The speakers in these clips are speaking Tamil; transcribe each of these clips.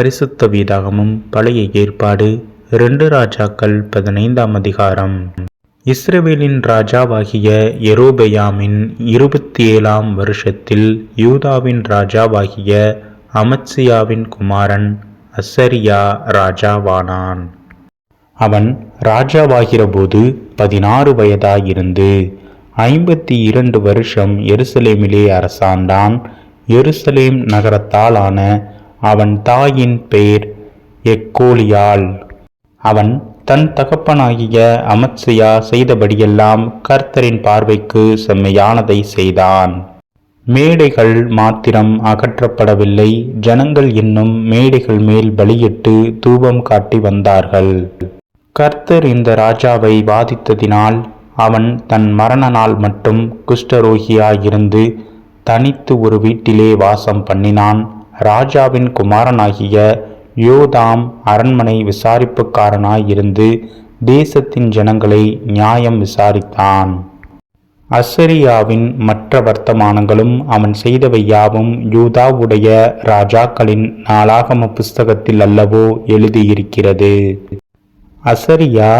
பரிசுத்த வீதாகமும் பழைய ஏற்பாடு இரண்டு ராஜாக்கள் பதினைந்தாம் அதிகாரம். இஸ்ரேவேலின் ராஜாவாகிய எரோபெயாமின் இருபத்தி ஏழாம் வருஷத்தில் யூதாவின் ராஜாவாகிய அமத்சியாவின் குமாரன் அசரியா ராஜாவானான். அவன் ராஜாவாகிறபோது பதினாறு வயதாயிருந்து ஐம்பத்தி இரண்டு வருஷம் எருசலேமிலே அரசாண்டான். எருசலேம் நகரத்தாலான அவன் தாயின் பெயர் எக்கோலியாள். அவன் தன் தகப்பனாகிய அமத்சியா செய்தபடியெல்லாம் கர்த்தரின் பார்வைக்கு செம்மையானதை செய்தான். மேடைகள் மாத்திரம் அகற்றப்படவில்லை. ஜனங்கள் இன்னும் மேடைகள் மேல் பலியிட்டு தூபம் காட்டி வந்தார்கள். கர்த்தர் இந்த ராஜாவை வாதித்ததினால் அவன் தன் மரண நாள் மட்டும் குஷ்டரோகியாயிருந்து தனித்து ஒரு வீட்டிலே வாசம் பண்ணினான். ராஜாவின் குமாரனாகிய யோதாம் அரண்மனை விசாரிப்புக்காரனாயிருந்து தேசத்தின் ஜனங்களை நியாயம் விசாரித்தான். அசரியாவின் மற்ற வர்த்தமானங்களும் அவன் செய்தவை யாவும் யூதாவுடைய ராஜாக்களின் நாளாகம புஸ்தகத்தில் அல்லவோ எழுதியிருக்கிறது. அசரியா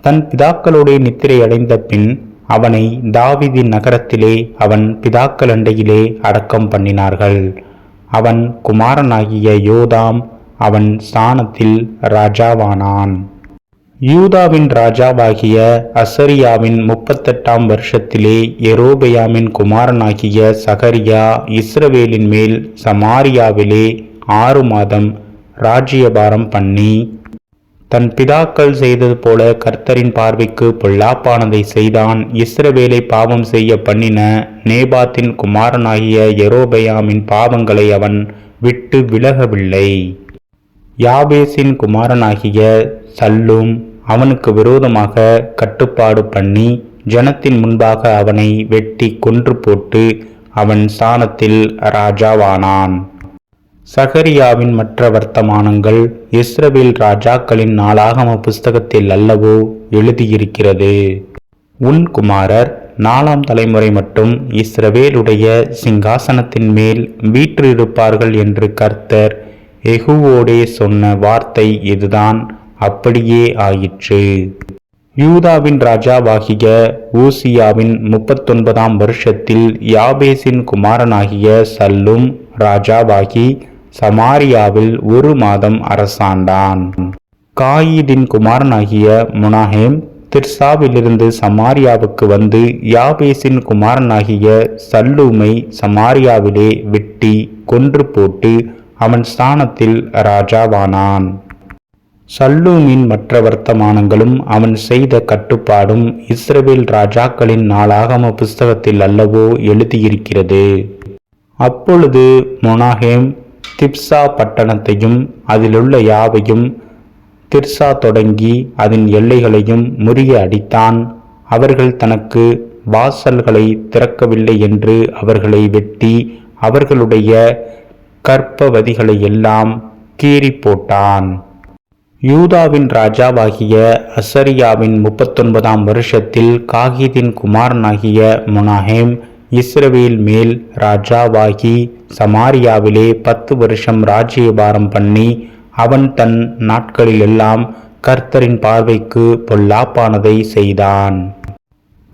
தன் பிதாக்களுடைய நித்திரை அடைந்த பின் அவனை தாவிதின் நகரத்திலே அவன் பிதாக்கள் அண்டையிலே அடக்கம் பண்ணினார்கள். அவன் குமாரனாகிய யோதாம் அவன் ஸ்தானத்தில் ராஜாவானான். யூதாவின் ராஜாவாகிய அசரியாவின் முப்பத்தெட்டாம் வருஷத்திலே எரோபயாமின் குமாரனாகிய சகரியா இஸ்ரவேலின் மேல் சமாரியாவிலே ஆறு மாதம் ராஜ்யபாரம் பண்ணி தன் பிதாக்கள் செய்தது போல கர்த்தரின் பார்வைக்கு பொல்லாப்பானதை செய்தான். இஸ்ரவேலை பாவம் செய்ய பண்ணின நேபாத்தின் குமாரனாகிய எரோபயாமின் பாவங்களை அவன் விட்டு விலகவில்லை. யாபேசின் குமாரனாகிய சல்லும் அவனுக்கு விரோதமாக கட்டுப்பாடு பண்ணி ஜனத்தின் முன்பாக அவனை வெட்டி கொன்று போட்டு அவன் ஸ்தானத்தில் ராஜாவானான். சகரியாவின் மற்ற வர்த்தமானங்கள் இஸ்ரவேல் ராஜாக்களின் நாளாகம புஸ்தகத்தில் அல்லவோ எழுதியிருக்கிறது. உன் குமாரர் நாலாம் தலைமுறை மட்டும் இஸ்ரவேலுடைய சிங்காசனத்தின் மேல் வீற்றிருப்பார்கள் என்று கர்த்தர் எகுவோடே சொன்ன வார்த்தை இதுதான். அப்படியே ஆயிற்று. யூதாவின் ராஜாவாகிய ஊசியாவின் முப்பத்தொன்பதாம் வருஷத்தில் யாபேசின் குமாரனாகிய சல்லும் ராஜாவாகி சமாரியாவில் ஒரு மாதம் அரசாண்டான். காயிதின் குமாரனாகிய முனாஹேம் திர்சாவிலிருந்து சமாரியாவுக்கு வந்து யாபேசின் குமாரனாகிய சல்லூமை சமாரியாவிலே வெட்டி கொன்று போட்டு அவன் ஸ்தானத்தில் ராஜாவானான். சல்லூமின் மற்ற வர்த்தமானங்களும் அவன் செய்த கட்டுப்பாடும் இஸ்ரேல் ராஜாக்களின் நாளாகம புஸ்தகத்தில் அல்லவோ எழுதியிருக்கிறது. அப்பொழுது மொனாஹேம் திப்சா பட்டணத்தையும் அதிலுள்ள யாவையும் திர்சா தொடங்கி அதன் எல்லைகளையும் முறிய அடித்தான். அவர்கள் தனக்கு வாசல்களை திறக்கவில்லை என்று அவர்களை வெட்டி அவர்களுடைய கற்பவதிகளை எல்லாம் கீறி போட்டான். யூதாவின் ராஜாவாகிய அசரியாவின் முப்பத்தொன்பதாம் வருஷத்தில் காகிதின் குமாரனாகிய முனாஹேம் இஸ்ரவேல் மேல் ராஜாவாகி சமாரியாவிலே பத்து வருஷம் ராஜ்யபாரம் பண்ணி அவன் தன் நாட்களிலெல்லாம் கர்த்தரின் பார்வைக்கு பொல்லாப்பானதை செய்தான்.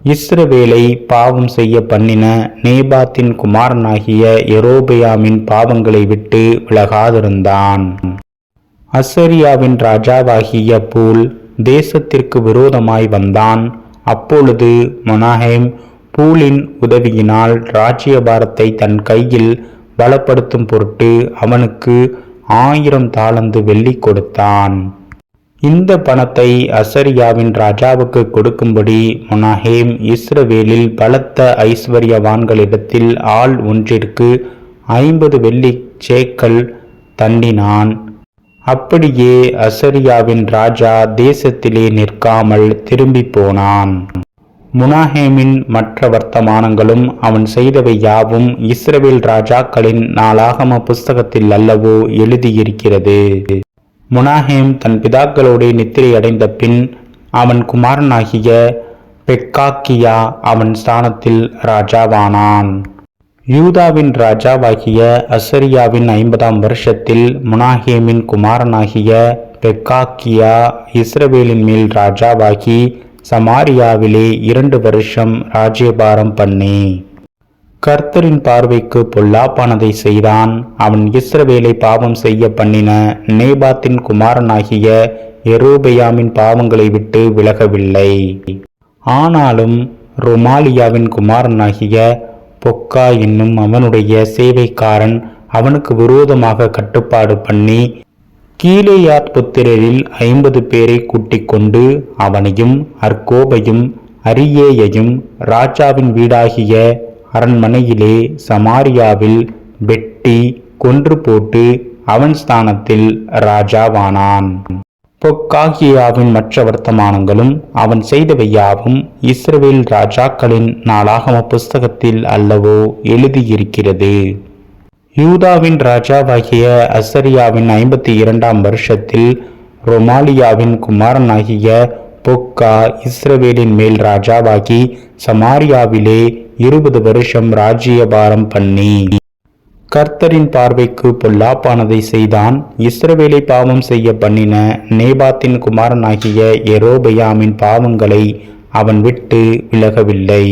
இஸ்ரவேலை பாவம் செய்ய பண்ணின நேபாத்தின் குமாரனாகிய எரோபியாமின் பாவங்களை விட்டு விலகாதிருந்தான். அசரியாவின் ராஜாவாகிய பூல் தேசத்திற்கு விரோதமாய் வந்தான். அப்பொழுது மொனாஹேம் பூலின் உதவியினால் ராஜ்யபாரத்தை தன் கையில் பலப்படுத்தும் பொருட்டு அவனுக்கு ஆயிரம் தாளந்து வெள்ளி கொடுத்தான். இந்த பணத்தை அசரியாவின் ராஜாவுக்கு கொடுக்கும்படி முனாஹேம் இஸ்ரவேலில் பலத்த ஐஸ்வர்யவான்களிடத்தில் ஆள் ஒன்றிற்கு ஐம்பது வெள்ளி சேக்கல் தண்டினான். அப்படியே அசரியாவின் ராஜா தேசத்திலே நிற்காமல் திரும்பி போனான். முனாஹேமின் மற்ற வர்த்தமானங்களும் அவன் செய்தவை யாவும் இஸ்ரவேல் ராஜாக்களின் நாளாகம புஸ்தகத்தில் அல்லவோ எழுதியிருக்கிறது. முனாஹேம் தன் பிதாக்களோடு நித்திரை அடைந்த பின் அவன் குமாரனாகிய பெக்காக்கியா அவன் ஸ்தானத்தில் ராஜாவானான். யூதாவின் ராஜாவாகிய அசரியாவின் ஐம்பதாம் வருஷத்தில் முனாஹேமின் குமாரனாகிய பெக்காக்கியா இஸ்ரவேலின் மேல் ராஜாவாகி சமாரியாவிலே இரண்டு வருஷம் ராஜ்யபாரம் பண்ணி. கர்த்தரின் பார்வைக்கு பொல்லாப்பானதை செய்தான். அவன் இஸ்ரவேலை பாவம் செய்ய பண்ணின நேபாத்தின் குமாரனாகிய எரோபெயாமின் பாவங்களை விட்டு விலகவில்லை. ஆனாலும் ரொமாலியாவின் குமாரனாகிய பொக்கா என்னும் அவனுடைய சேவைக்காரன் அவனுக்கு விரோதமாக கட்டுப்பாடு பண்ணி கீலேயாத் புத்திரரில் ஐம்பது பேரை கூட்டிக் கொண்டு அவனையும் அர்கோபையும் அரியேயையும் ராஜாவின் வீடாகிய அரண்மனையிலே சமாரியாவில் வெட்டி கொன்று போட்டு அவன் ஸ்தானத்தில் ராஜாவானான். பொக்காகியாவின் மற்ற வர்த்தமானங்களும் அவன் செய்தவையாவும் இஸ்ரவேல் ராஜாக்களின் நாளாகம புஸ்தகத்தில் அல்லவோ எழுதியிருக்கிறது. யூதாவின் ராஜாவாகிய அசரியாவின் ஐம்பத்தி இரண்டாம் வருஷத்தில் ரொமாலியாவின் குமாரனாகிய பொக்கா இஸ்ரவேலின் மேல் ராஜாவாகி சமாரியாவிலே இருபது வருஷம் ராஜ்யபாரம் பண்ணி. கர்த்தரின் பார்வைக்கு பொல்லாப்பானதை செய்தான். இஸ்ரவேலை பாவம் செய்ய பண்ணின நேபாத்தின் குமாரனாகிய எரோபயாமின் பாவங்களை அவன் விட்டு விலகவில்லை.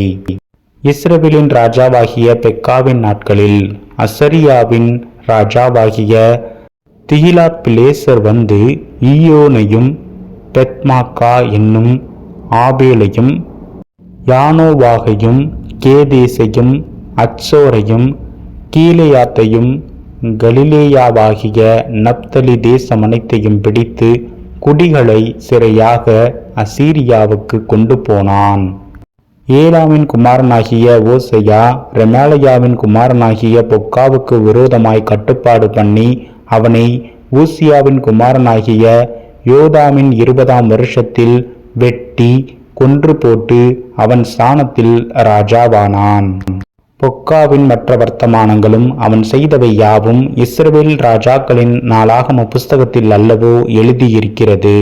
இஸ்ரவேலின் ராஜாவாகிய பெக்காவின் நாட்களில் அசரியாவின் ராஜாவாகிய திகிலாத் பிளேசர் வந்து ஈயோனையும் பெத்மாக்கா என்னும் ஆபேலையும் யானோவாகையும் கேதேசையும் அச்சோரையும் கீலேயாத்தையும் கலிலேயாவாகிய நப்தலி தேசம் அனைத்தையும் பிடித்து குடிகளை சிறையாக அசீரியாவுக்கு கொண்டு போனான். ஏலாவின் குமாரனாகிய ஓசையா ரெமாலயாவின் குமாரனாகிய பொக்காவுக்கு விரோதமாய் கட்டுப்பாடு பண்ணி அவனை ஊசியாவின் குமாரனாகிய யோதாமின் இருபதாம் வருஷத்தில் வெட்டி கொன்று போட்டு அவன் ஸ்தானத்தில் ராஜாவானான். பொக்காவின் மற்ற வர்த்தமானங்களும் அவன் செய்தவை யாவும் இஸ்ரவேல் ராஜாக்களின் நாளாகம புஸ்தகத்தில் அல்லவோ எழுதியிருக்கிறது.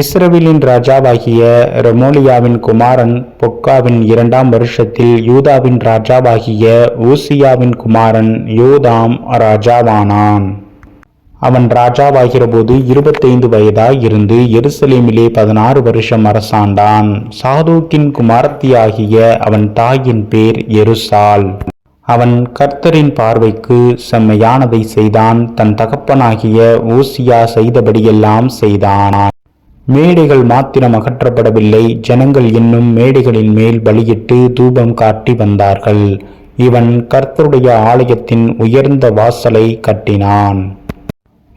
இஸ்ரவேலின் ராஜாவாகிய ரெமோலியாவின் குமாரன் பொக்காவின் இரண்டாம் வருஷத்தில் யூதாவின் ராஜாவாகிய ஊசியாவின் குமாரன் யோதாம் ராஜாவானான். அவன் ராஜாவாகிறபோது இருபத்தைந்து வயதாக இருந்து எருசலேமிலே பதினாறு வருஷம் அரசாண்டான். சாதூக்கின் குமாரத்தியாகிய அவன் தாயின் பேர் எருசால் அவன் கர்த்தரின் பார்வைக்கு செம்மையானதை செய்தான். தன் தகப்பனாகிய ஊசியா செய்தபடியெல்லாம் செய்தானான் மேடைகள் மாத்திரம் அகற்றப்படவில்லை. ஜனங்கள் இன்னும் மேடைகளின் மேல் பலியிட்டு தூபம் காட்டி வந்தார்கள். இவன் கர்த்தருடைய ஆலயத்தின் உயர்ந்த வாசலை கட்டினான்.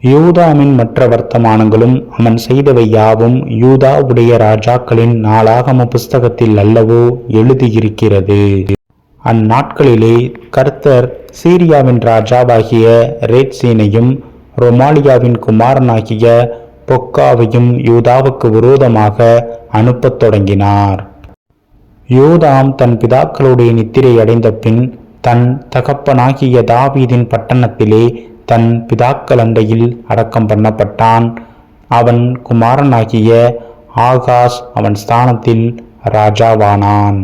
யூதாவின் மற்ற வர்த்தமானங்களும் அவன் செய்தவை யாவும் யூதாவுடைய ராஜாக்களின் நாளாகம புஸ்தகத்தில் அல்லவோ எழுதியிருக்கிறது. அந்நாட்களிலே கர்த்தர் சீரியாவின் ராஜாவாகிய ரேட்சீனையும் ரொமாலியாவின் குமாரனாகிய பொக்காவையும் யூதாவுக்கு விரோதமாக அனுப்பத் தொடங்கினார். யூதாம் தன் பிதாக்களுடைய நித்திரை அடைந்த பின் தன் தகப்பனாகிய தாவீதின் பட்டணத்திலே தன் பிதாக்கள் அண்டையில் அடக்கம் பண்ணப்பட்டான். அவன் குமாரனாகிய ஆகாஷ் அவன் ஸ்தானத்தில் ராஜாவானான்.